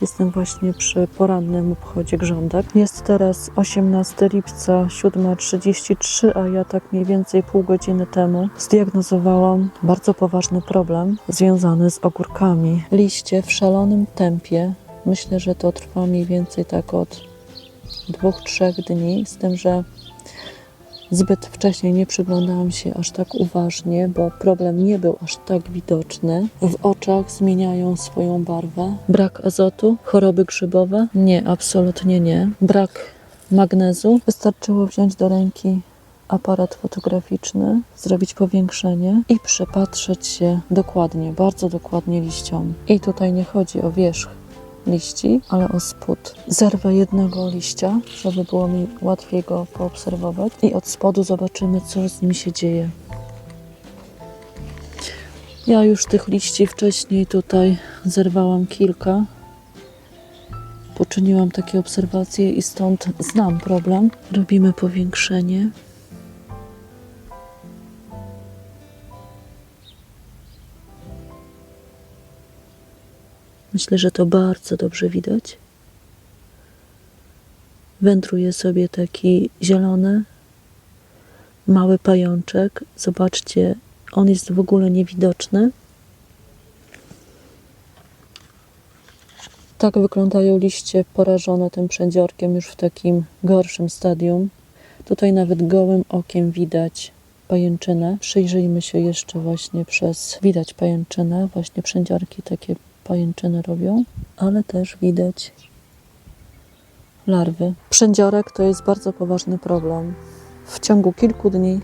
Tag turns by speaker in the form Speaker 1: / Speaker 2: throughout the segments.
Speaker 1: Jestem właśnie przy porannym obchodzie grządek. Jest teraz 18 lipca, 7.33, a ja tak mniej więcej pół godziny temu zdiagnozowałam bardzo poważny problem związany z ogórkami. Liście w szalonym tempie. Myślę, że to trwa mniej więcej tak od dwóch, trzech dni, z tym, że Zbyt wcześniej nie przyglądałam się aż tak uważnie, bo problem nie był aż tak widoczny. W oczach zmieniają swoją barwę. Brak azotu, choroby grzybowe? Nie, absolutnie nie. Brak magnezu. Wystarczyło wziąć do ręki aparat fotograficzny, zrobić powiększenie i przypatrzeć się dokładnie, bardzo dokładnie liściom. I tutaj nie chodzi o wierzch liści, ale o spód. Zerwę jednego liścia, żeby było mi łatwiej go poobserwować i od spodu zobaczymy, co z nim się dzieje. Ja już tych liści wcześniej tutaj zerwałam kilka. Poczyniłam takie obserwacje i stąd znam problem. Robimy powiększenie. Myślę, że to bardzo dobrze widać. Wędruje sobie taki zielony, mały pajączek. Zobaczcie, on jest w ogóle niewidoczny. Tak wyglądają liście porażone tym przędziorkiem już w takim gorszym stadium. Tutaj nawet gołym okiem widać pajęczynę. Przyjrzyjmy się jeszcze właśnie przez... Widać pajęczynę, właśnie przędziorki takie pajęczyny robią, ale też widać larwy. Przędziorek to jest bardzo poważny problem. W ciągu kilku dni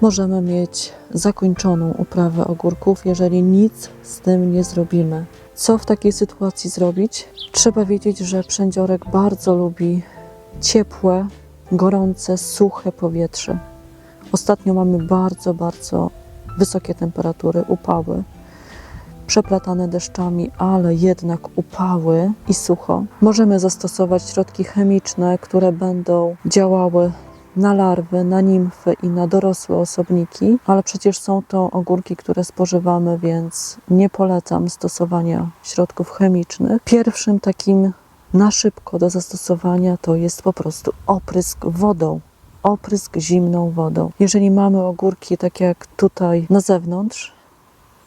Speaker 1: możemy mieć zakończoną uprawę ogórków, jeżeli nic z tym nie zrobimy. Co w takiej sytuacji zrobić? Trzeba wiedzieć, że przędziorek bardzo lubi ciepłe, gorące, suche powietrze. Ostatnio mamy bardzo, bardzo wysokie temperatury, upały przeplatane deszczami, ale jednak upały i sucho. Możemy zastosować środki chemiczne, które będą działały na larwy, na nimfy i na dorosłe osobniki, ale przecież są to ogórki, które spożywamy, więc nie polecam stosowania środków chemicznych. Pierwszym takim na szybko do zastosowania to jest po prostu oprysk wodą. Oprysk zimną wodą. Jeżeli mamy ogórki, tak jak tutaj na zewnątrz,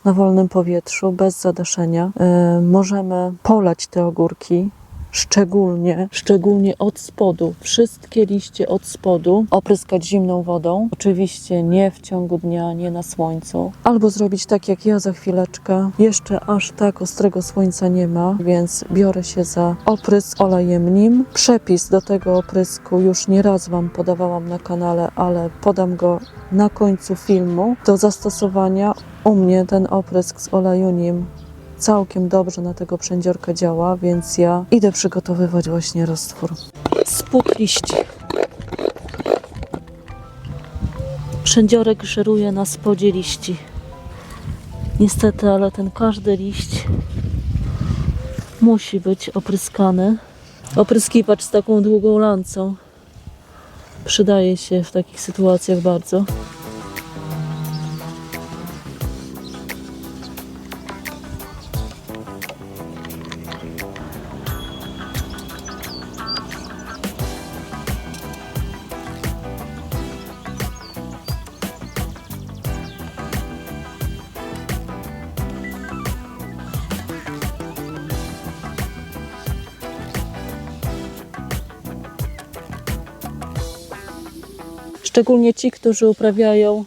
Speaker 1: na wolnym powietrzu, bez zadaszenia. E, możemy polać te ogórki, szczególnie, szczególnie od spodu. Wszystkie liście od spodu opryskać zimną wodą. Oczywiście nie w ciągu dnia, nie na słońcu. Albo zrobić tak jak ja za chwileczkę. Jeszcze aż tak ostrego słońca nie ma, więc biorę się za oprysk olejem nim. Przepis do tego oprysku już nie raz Wam podawałam na kanale, ale podam go na końcu filmu. Do zastosowania u mnie ten oprysk z oleju nim całkiem dobrze na tego przędziorka działa, więc ja idę przygotowywać właśnie roztwór. Spód liści. Przędziorek żeruje na spodzie liści. Niestety, ale ten każdy liść musi być opryskany. Opryskiwacz z taką długą lancą przydaje się w takich sytuacjach bardzo. Szczególnie ci, którzy uprawiają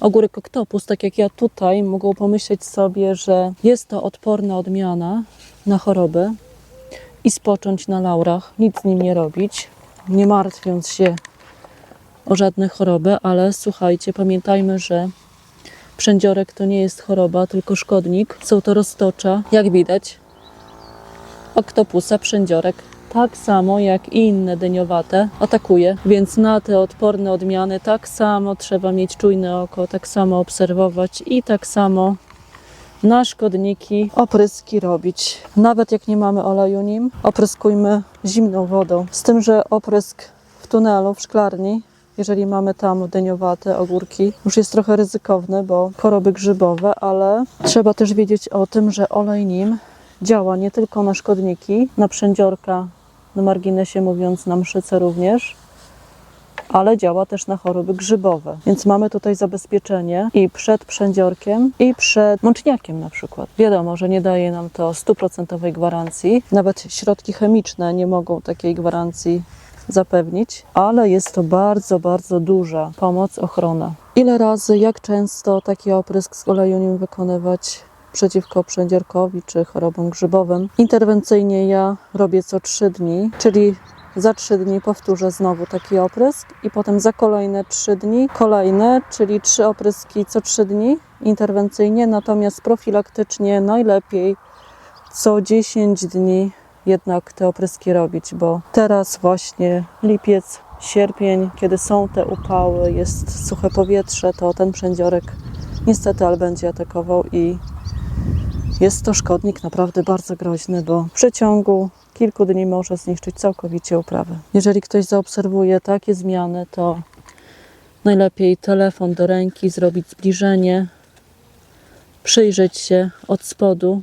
Speaker 1: ogórek oktopus, tak jak ja tutaj, mogą pomyśleć sobie, że jest to odporna odmiana na choroby i spocząć na laurach, nic z nim nie robić, nie martwiąc się o żadne choroby, ale słuchajcie, pamiętajmy, że przędziorek to nie jest choroba, tylko szkodnik. Są to roztocza, jak widać, oktopusa, przędziorek tak samo jak i inne dyniowate atakuje, więc na te odporne odmiany tak samo trzeba mieć czujne oko, tak samo obserwować i tak samo na szkodniki opryski robić. Nawet jak nie mamy oleju nim, opryskujmy zimną wodą. Z tym, że oprysk w tunelu, w szklarni, jeżeli mamy tam dyniowate ogórki, już jest trochę ryzykowny, bo choroby grzybowe, ale trzeba też wiedzieć o tym, że olej nim działa nie tylko na szkodniki, na przędziorka, na marginesie mówiąc na mszyce również, ale działa też na choroby grzybowe. Więc mamy tutaj zabezpieczenie i przed przędziorkiem, i przed mączniakiem na przykład. Wiadomo, że nie daje nam to stuprocentowej gwarancji. Nawet środki chemiczne nie mogą takiej gwarancji zapewnić, ale jest to bardzo, bardzo duża pomoc, ochrona. Ile razy, jak często taki oprysk z oleju nim wykonywać przeciwko przędziorkowi czy chorobom grzybowym? Interwencyjnie ja robię co 3 dni, czyli za 3 dni powtórzę znowu taki oprysk i potem za kolejne 3 dni kolejne, czyli 3 opryski co 3 dni interwencyjnie, natomiast profilaktycznie najlepiej co 10 dni jednak te opryski robić, bo teraz właśnie lipiec, sierpień, kiedy są te upały, jest suche powietrze, to ten przędziorek niestety ale będzie atakował i jest to szkodnik naprawdę bardzo groźny, bo w przeciągu kilku dni może zniszczyć całkowicie uprawę. Jeżeli ktoś zaobserwuje takie zmiany, to najlepiej telefon do ręki, zrobić zbliżenie, przyjrzeć się od spodu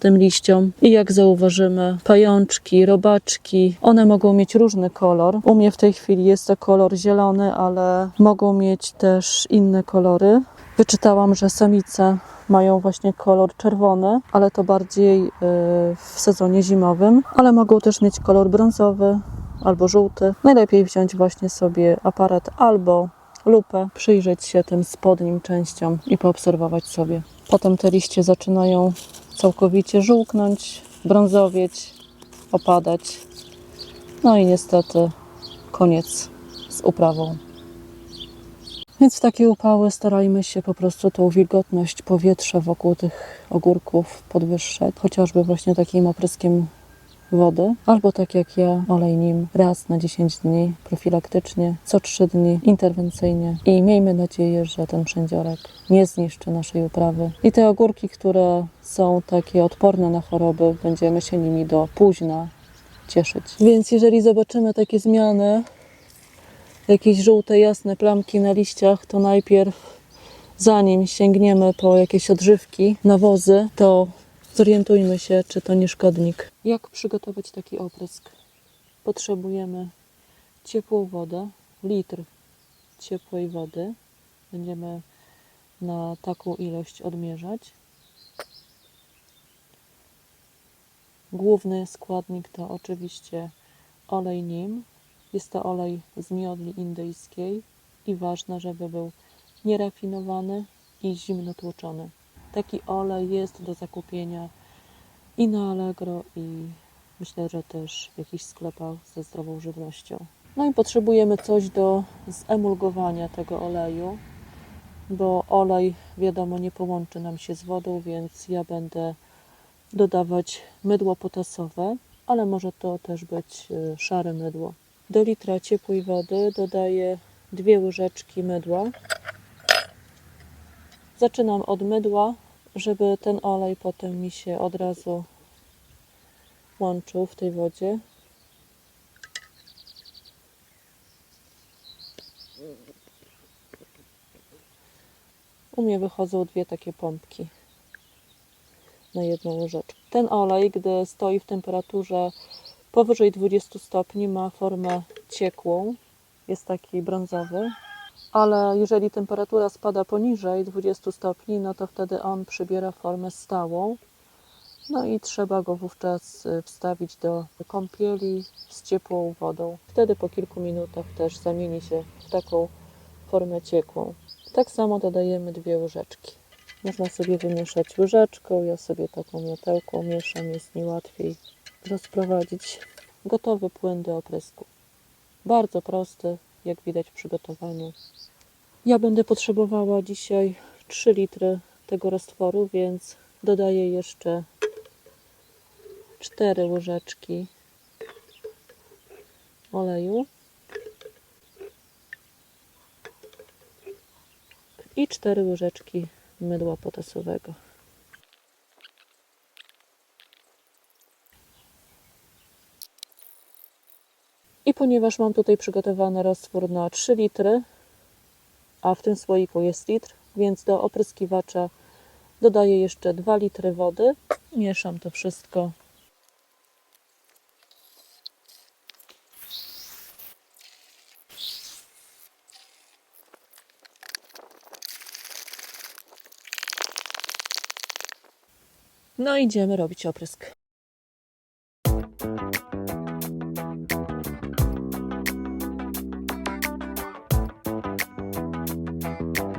Speaker 1: tym liściom i jak zauważymy pajączki, robaczki, one mogą mieć różny kolor. U mnie w tej chwili jest to kolor zielony, ale mogą mieć też inne kolory. Wyczytałam, że samice mają właśnie kolor czerwony, ale to bardziej y, w sezonie zimowym, ale mogą też mieć kolor brązowy albo żółty. Najlepiej wziąć właśnie sobie aparat albo lupę, przyjrzeć się tym spodnim częściom i poobserwować sobie. Potem te liście zaczynają całkowicie żółknąć, brązowieć, opadać. No i niestety koniec z uprawą. Więc w takie upały starajmy się po prostu tą wilgotność powietrza wokół tych ogórków podwyższać, chociażby właśnie takim opryskiem wody, albo tak jak ja, olej nim raz na 10 dni profilaktycznie, co 3 dni interwencyjnie i miejmy nadzieję, że ten przędziorek nie zniszczy naszej uprawy. I te ogórki, które są takie odporne na choroby, będziemy się nimi do późna cieszyć. Więc jeżeli zobaczymy takie zmiany, jakieś żółte, jasne plamki na liściach, to najpierw zanim sięgniemy po jakieś odżywki, nawozy, to zorientujmy się, czy to nie szkodnik. Jak przygotować taki oprysk? Potrzebujemy ciepłą wodę, litr ciepłej wody. Będziemy na taką ilość odmierzać. Główny składnik to oczywiście olej nim. Jest to olej z miodli indyjskiej i ważne, żeby był nierafinowany i zimno tłoczony. Taki olej jest do zakupienia i na Allegro i myślę, że też w jakichś sklepach ze zdrową żywnością. No i potrzebujemy coś do zemulgowania tego oleju, bo olej wiadomo nie połączy nam się z wodą, więc ja będę dodawać mydło potasowe, ale może to też być y, szare mydło. Do litra ciepłej wody dodaję dwie łyżeczki mydła. Zaczynam od mydła, żeby ten olej potem mi się od razu łączył w tej wodzie. U mnie wychodzą dwie takie pompki na jedną łyżeczkę. Ten olej, gdy stoi w temperaturze powyżej 20 stopni, ma formę ciekłą, jest taki brązowy, ale jeżeli temperatura spada poniżej 20 stopni, no to wtedy on przybiera formę stałą. No i trzeba go wówczas y, wstawić do kąpieli z ciepłą wodą. Wtedy po kilku minutach też zamieni się w taką formę ciekłą. Tak samo dodajemy dwie łyżeczki. Można sobie wymieszać łyżeczką, ja sobie taką miotełką mieszam, jest mi łatwiej rozprowadzić gotowy płyn do oprysku. Bardzo prosty, jak widać w przygotowaniu. Ja będę potrzebowała dzisiaj 3 litry tego roztworu, więc dodaję jeszcze 4 łyżeczki oleju i 4 łyżeczki mydła potasowego. ponieważ mam tutaj przygotowany roztwór na 3 litry, a w tym słoiku jest litr, więc do opryskiwacza dodaję jeszcze 2 litry wody. Mieszam to wszystko. No idziemy robić oprysk. thank you